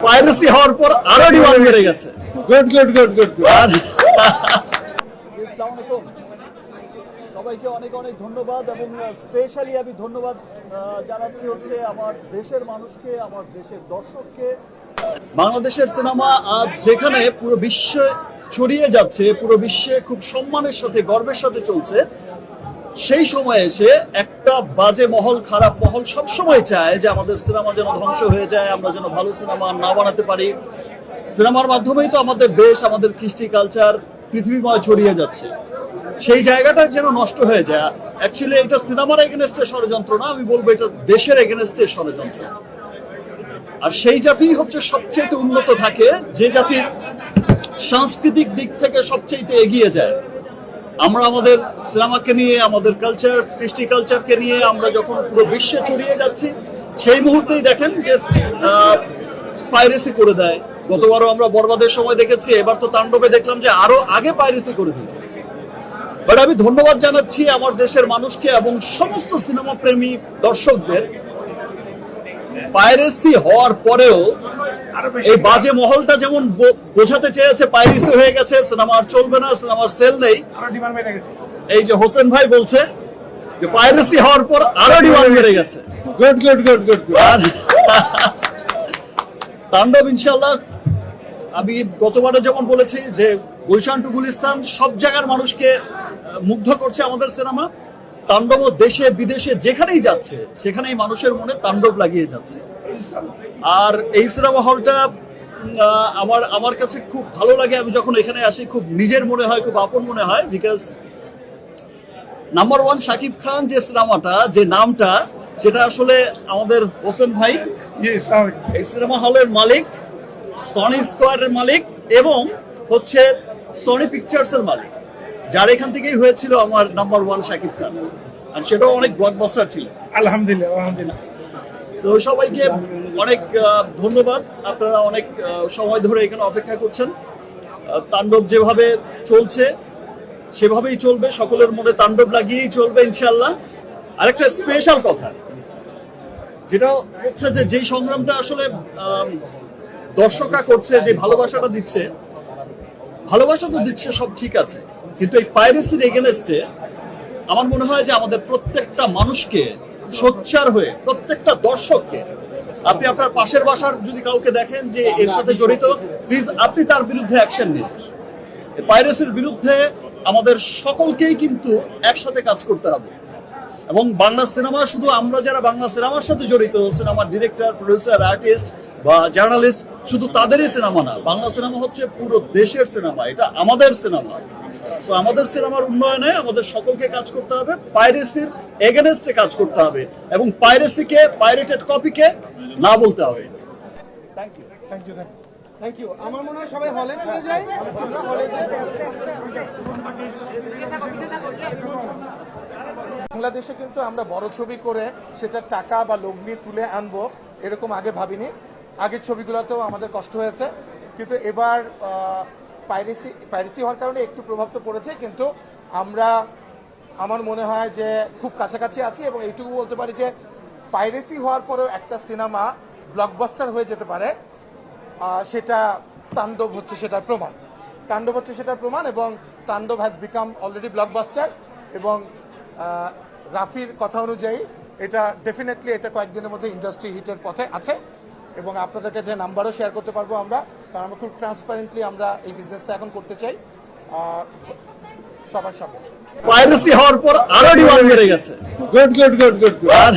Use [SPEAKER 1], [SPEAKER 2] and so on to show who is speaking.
[SPEAKER 1] Piracy হওয়ার পর আরও ডিমান্ড বেড়ে গেছে।
[SPEAKER 2] গুড গুড গুড গুড
[SPEAKER 3] আলাইকুম সবাইকে অনেক অনেক ধন্যবাদ এবং স্পেশালি আমি ধন্যবাদ আহ, জানাচ্ছি হচ্ছে আমার দেশের মানুষকে আমার দেশের দর্শককে।
[SPEAKER 1] বাংলাদেশের সিনেমা আজ যেখানে পুরো বিশ্বে ছড়িয়ে যাচ্ছে পুরো বিশ্বে খুব সম্মানের সাথে গর্বের সাথে চলছে। সেই সময় এসে একটা বাজে মহল, খারাপ মহল সব সময় চায় যে আমাদের সিনেমা যেন ধ্বংস হয়ে যায়, আমরা যেন ভালো সিনেমা না বানাতে পারি। সিনেমার মাধ্যমেই তো আমাদের দেশ, আমাদের কৃষ্টি কালচার, পৃথিবীময় ছড়িয়ে যাচ্ছে। সেই জায়গাটা যেন নষ্ট হয়ে যায়। অ্যাকচুয়ালি এটা সিনেমার এগেনস্টে ষড়যন্ত্র না, আমি বলব এটা দেশের এগেনস্টে ষড়যন্ত্র। আর সেই জাতিই হচ্ছে সবচেয়ে উন্নত থাকে, যে জাতির সাংস্কৃতিক দিক থেকে সবচেয়ে এগিয়ে যায়। আমরা আমাদের সিনেমাকে নিয়ে, আমাদের কালচার কৃষ্টি কালচারকে নিয়ে আমরা যখন পুরো বিশ্বে ছড়িয়ে যাচ্ছি, সেই মুহূর্তেই দেখেন যে পাইরেসি করে দেয়। গতবারও আমরা বরবাদের সময় দেখেছি, এবার তো তাণ্ডবে দেখলাম যে আরও আগে পাইরেসি করে দিল। বাট আমি ধন্যবাদ জানাচ্ছি আমার দেশের মানুষকে এবং সমস্ত সিনেমা প্রেমী দর্শকদের পাইরেসি হওয়ার পরেও এই বাজে মহলটা যেমন বোঝাতে চেয়েছে পাইরেসি হয়ে গেছে সিনেমা আর চলবে না সিনেমার সেল নেই। এই যে হোসেন ভাই বলছে যে পাইরেসি হওয়ার পর আরও ডিমান্ড বেড়ে গেছে।
[SPEAKER 2] গুড গুড গুড গুড
[SPEAKER 1] আর তাণ্ডব ইনশাল্লাহ আমি গতবারে যেমন বলেছি যে গুলশান টু গুলিস্তান সব জায়গার মানুষকে মুগ্ধ করছে আমাদের সিনেমা। তাণ্ডব দেশে বিদেশে যেখানেই যাচ্ছে সেখানেই মানুষের মনে তাণ্ডব লাগিয়ে যাচ্ছে। আর এই সিনেমা হলটা আমার আমার কাছে খুব ভালো লাগে। আমি যখন এখানে আসি খুব নিজের মনে হয় খুব আপন মনে হয় because number one Shakib Khan যে সিনেমাটা যে নামটা সেটা আসলে আমাদের হোসেন ভাই। এই সিনেমা হলের মালিক সনি স্কোয়ারের মালিক এবং হচ্ছে সনি পিকচার্স এর মালিক। যার এখান থেকেই হয়েছিল আমার নাম্বার ওয়ান শাকিব খান। আর সেটাও অনেক ব্লকবাস্টার ছিল।
[SPEAKER 2] আলহামদুলিল্লাহ আলহামদুলিল্লাহ।
[SPEAKER 1] তো সবাইকে অনেক ধন্যবাদ। আপনারা অনেক সময় ধরে এখানে অপেক্ষা করছেন। তাণ্ডব যেভাবে চলছে সেভাবেই চলবে। সকলের মনে তাণ্ডব লাগিয়েই চলবে ইনশাল্লাহ আরেকটা স্পেশাল কথা যেটা হচ্ছে যে যেই সংগ্রামটা আসলে দর্শকরা করছে যে ভালোবাসাটা দিচ্ছে ভালোবাসা তো দিচ্ছে সব ঠিক আছে। কিন্তু এই পাইরেসির এগেনস্টে আমার মনে হয় যে আমাদের প্রত্যেকটা মানুষকে সোচ্চার হয়ে, প্রত্যেকটা দর্শককে, আপনি আপনার পাশের বাসার যদি কাউকে দেখেন যে এর সাথে জড়িত প্লিজ আপনি তার বিরুদ্ধে অ্যাকশন নিন। পাইরেসির বিরুদ্ধে আমাদের সকলকেই কিন্তু একসাথে কাজ করতে হবে। এবং বাংলা সিনেমা শুধু আমরা যারা বাংলা সিনেমার সাথে জড়িত সিনেমার ডিরেক্টর প্রডিউসার আর্টিস্ট বা জার্নালিস্ট শুধু তাদেরই সিনেমা না, বাংলা সিনেমা হচ্ছে পুরো দেশের সিনেমা এটা আমাদের সিনেমা তো আমাদের সিনেমার উন্নয়নে আমাদের সকলকে কাজ করতে হবে পাইরেসির এগেনস্টে কাজ করতে হবে এবং পাইরেসিকে পাইরেটেড কপিকে না বলতে হবে।
[SPEAKER 3] Thank you
[SPEAKER 2] thank you thank you আমার মনে হয় সবাই হলে চলে যাই। আমরা হলে যাই। বাংলাদেশে কিন্তু আমরা বড় ছবি করে সেটা টাকা বা লগ্নি তুলে আনব এরকম আগে ভাবিনি। আগের ছবিগুলোতেও আমাদের কষ্ট হয়েছে। কিন্তু এবার পাইরেসি পাইরেসি হওয়ার কারণে একটু প্রভাব তো পড়েছে, কিন্তু আমরা, আমার মনে হয় যে খুব কাছাকাছি আছি এবং এইটুকু বলতে পারি যে পাইরেসি হওয়ার পরেও একটা সিনেমা ব্লকবাস্টার হয়ে যেতে পারে সেটা তাণ্ডব হচ্ছে সেটার প্রমাণ। তাণ্ডব হচ্ছে সেটার প্রমাণ এবং তাণ্ডব হ্যাজ বিকাম অলরেডি ব্লকবাস্টার এবং রাফির কথা অনুযায়ী এটা ডেফিনেটলি এটা কয়েকদিনের মধ্যে ইন্ডাস্ট্রি হিটের পথে আছে। এবং আপনাদের কাছে নাম্বারও শেয়ার করতে পারব আমরা কারণ আমরা খুব ট্রান্সপারেন্টলি আমরা এই বিজনেসটা এখন করতে চাই সবার সঙ্গে
[SPEAKER 1] পাইরেসি হওয়ার পর আরও ডিমান্ড বেড়ে গেছে।
[SPEAKER 2] গুড গুড গুড গুড
[SPEAKER 1] আর